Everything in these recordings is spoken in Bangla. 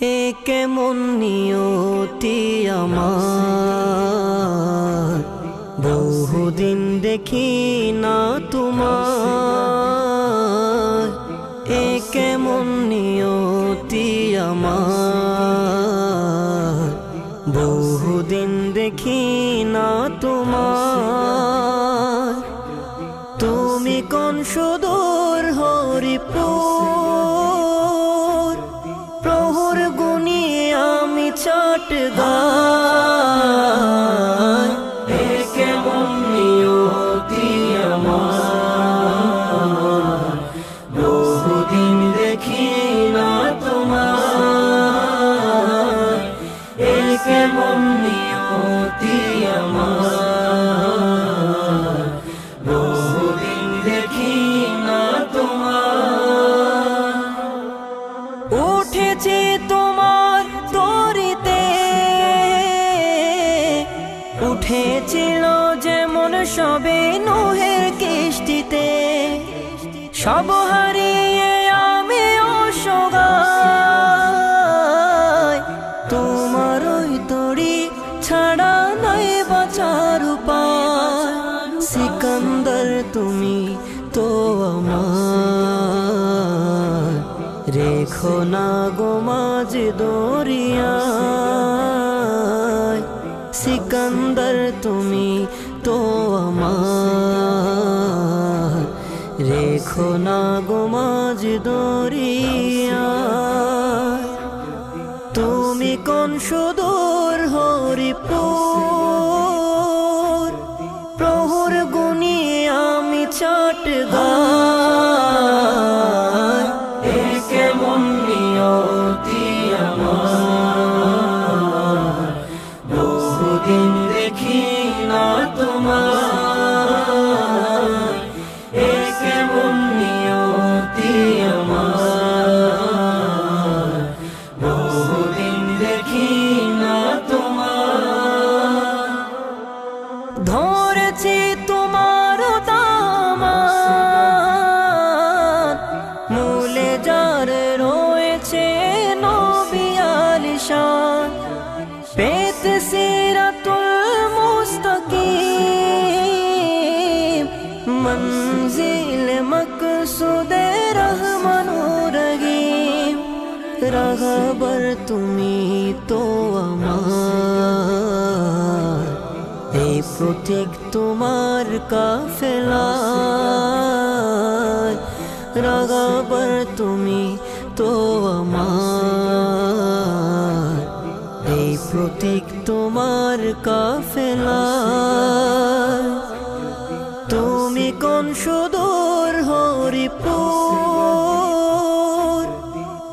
এ কেমন নিয়তি আমার। বহুদিন দেখি না তোমার। এ কেমন নিয়তি আমার। বহুদিন দেখি না তোমার। তুমি কোন সুদূর হরিপুর গায় এ কেমন নিয়তি আমার। দেখি না তোমার কেমন নিয়তি আমার। বহুদিন দেখি না তোমার উঠেছে তোমার সব হারিয়ে আমি অসগায় তোমার ওই তরি ছাড়া নাই বাঁচার উপায়। সিকান্দর তুমি তো আমার। রেখো না গো মাঝ দরিয়ায়। সিকান্দর তুমি তো আমার। রেখো না গো মাঝ দরিয়ায় তুমি কোন সুদূর হরিপুর? যার রয়েছে নবিয়াল শান পেত সিরাতুল মুস্তাকিম মঞ্জিল মকসুদ রহমানুর রহিম। রাঘবর তুমি তো আমার, এই প্রতীক তোমার কাফেলা। রাগাবর তুমি তো আমার এই প্রতীক তোমার কাফেলা তুমি কোন সুদূর হরিপুর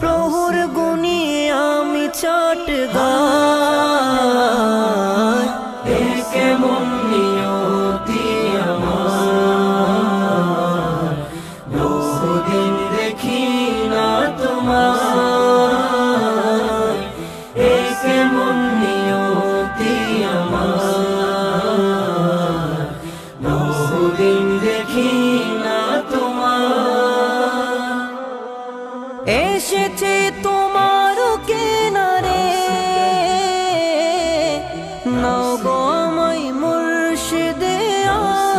প্রহর গুনি আমি চাট বহুদিন দেখি না তোমার। এ কেমন নিয়তি দেখি না তোমার। এসেছে তোমার কিনারে। নগো আমায় মুর্শিদে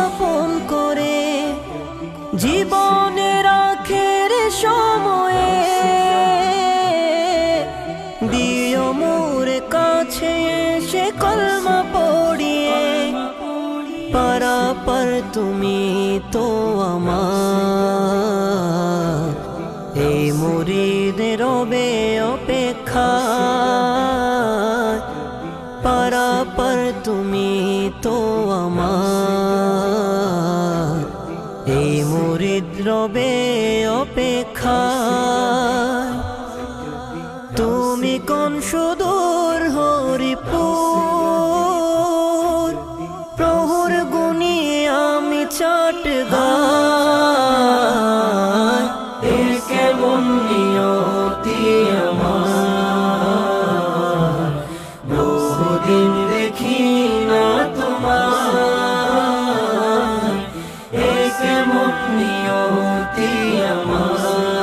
আপন করে। জীবনের সময়ে দিও মোর কাছে এসে কলমা পড়িয়ে। পারাপার তুমি তো আমার। এই মুরিদ রবে অপেক্ষা। পারাপার তুমি তো আমার। মুরিদ রবে অপেক্ষা তুমি কোন সুদূর হরিপুর? নিয়তি আমার